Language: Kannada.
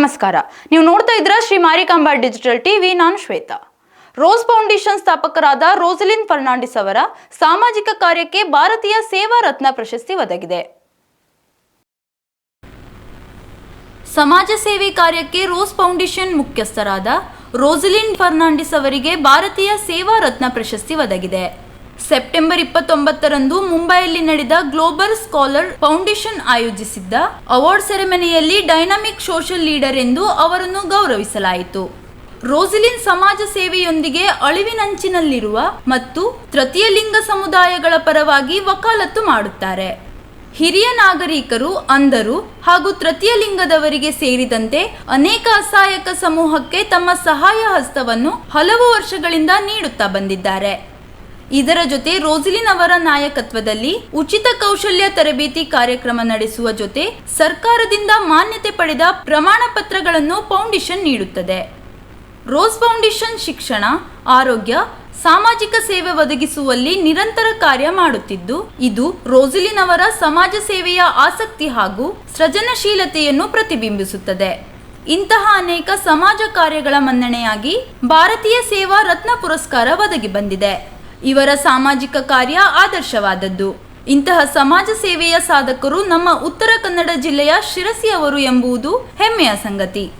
ನಮಸ್ಕಾರ. ನೀವು ನೋಡ್ತಾ ಇದ್ರ ಶ್ರೀ ಮಾರಿಕಾಂಬಾ ಡಿಜಿಟಲ್ ಟಿವಿ, ನಾನು ಶ್ವೇತಾ. ರೋಸ್ ಫೌಂಡೇಶನ್ ಸ್ಥಾಪಕರಾದ ರೋಸಲಿನ್ ಫರ್ನಾಂಡಿಸ್ ಅವರ ಸಾಮಾಜಿಕ ಕಾರ್ಯಕ್ಕೆ ಭಾರತೀಯ ಸೇವಾ ರತ್ನ ಪ್ರಶಸ್ತಿ ಒದಗಿದೆ. ಸಮಾಜ ಸೇವೆ ಕಾರ್ಯಕ್ಕೆ ರೋಸ್ ಫೌಂಡೇಶನ್ ಮುಖ್ಯಸ್ಥರಾದ ರೋಸಲಿನ್ ಫರ್ನಾಂಡಿಸ್ ಅವರಿಗೆ ಭಾರತೀಯ ಸೇವಾ ರತ್ನ ಪ್ರಶಸ್ತಿ ಒದಗಿದೆ. ಸೆಪ್ಟೆಂಬರ್ ಇಪ್ಪತ್ತೊಂಬತ್ತರಂದು ಮುಂಬೈಯಲ್ಲಿ ನಡೆದ ಗ್ಲೋಬಲ್ ಸ್ಕಾಲರ್ ಫೌಂಡೇಶನ್ ಆಯೋಜಿಸಿದ್ದ ಅವಾರ್ಡ್ ಸೆರೆಮನೆಯಲ್ಲಿ ಡೈನಾಮಿಕ್ ಸೋಷಿಯಲ್ ಲೀಡರ್ ಎಂದು ಅವರನ್ನು ಗೌರವಿಸಲಾಯಿತು. ರೋಸಿಲಿನ್ ಸಮಾಜ ಸೇವೆಯೊಂದಿಗೆ ಅಳಿವಿನಂಚಿನಲ್ಲಿರುವ ಮತ್ತು ತೃತೀಯ ಲಿಂಗ ಸಮುದಾಯಗಳ ಪರವಾಗಿ ವಕಾಲತ್ತು ಮಾಡುತ್ತಾರೆ. ಹಿರಿಯ ನಾಗರಿಕರು, ಅಂಧರು ಹಾಗೂ ತೃತೀಯ ಲಿಂಗದವರಿಗೆ ಸೇರಿದಂತೆ ಅನೇಕ ಅಸಹಾಯಕ ಸಮೂಹಕ್ಕೆ ತಮ್ಮ ಸಹಾಯ ಹಸ್ತವನ್ನು ಹಲವು ವರ್ಷಗಳಿಂದ ನೀಡುತ್ತಾ ಬಂದಿದ್ದಾರೆ. ಇದರ ಜೊತೆ ರೋಸಿಲಿನ್ ಅವರ ನಾಯಕತ್ವದಲ್ಲಿ ಉಚಿತ ಕೌಶಲ್ಯ ತರಬೇತಿ ಕಾರ್ಯಕ್ರಮ ನಡೆಸುವ ಜೊತೆ ಸರ್ಕಾರದಿಂದ ಮಾನ್ಯತೆ ಪಡೆದ ಪ್ರಮಾಣ ಪತ್ರಗಳನ್ನು ಫೌಂಡೇಶನ್ ನೀಡುತ್ತದೆ. ರೋಸ್ ಫೌಂಡೇಶನ್ ಶಿಕ್ಷಣ, ಆರೋಗ್ಯ, ಸಾಮಾಜಿಕ ಸೇವೆ ಒದಗಿಸುವಲ್ಲಿ ನಿರಂತರ ಕಾರ್ಯ ಮಾಡುತ್ತಿದ್ದು, ಇದು ರೋಸಿಲಿನ್ ಅವರ ಸಮಾಜ ಸೇವೆಯ ಆಸಕ್ತಿ ಹಾಗೂ ಸೃಜನಶೀಲತೆಯನ್ನು ಪ್ರತಿಬಿಂಬಿಸುತ್ತದೆ. ಇಂತಹ ಅನೇಕ ಸಮಾಜ ಕಾರ್ಯಗಳ ಮನ್ನಣೆಯಾಗಿ ಭಾರತೀಯ ಸೇವಾ ರತ್ನ ಪುರಸ್ಕಾರ ಒದಗಿ ಬಂದಿದೆ. ಇವರ ಸಾಮಾಜಿಕ ಕಾರ್ಯ ಆದರ್ಶವಾದದ್ದು. ಇಂತಹ ಸಮಾಜ ಸೇವೆಯ ಸಾಧಕರು ನಮ್ಮ ಉತ್ತರ ಕನ್ನಡ ಜಿಲ್ಲೆಯ ಶಿರಸಿಯವರು ಎಂಬುದು ಹೆಮ್ಮೆಯ ಸಂಗತಿ.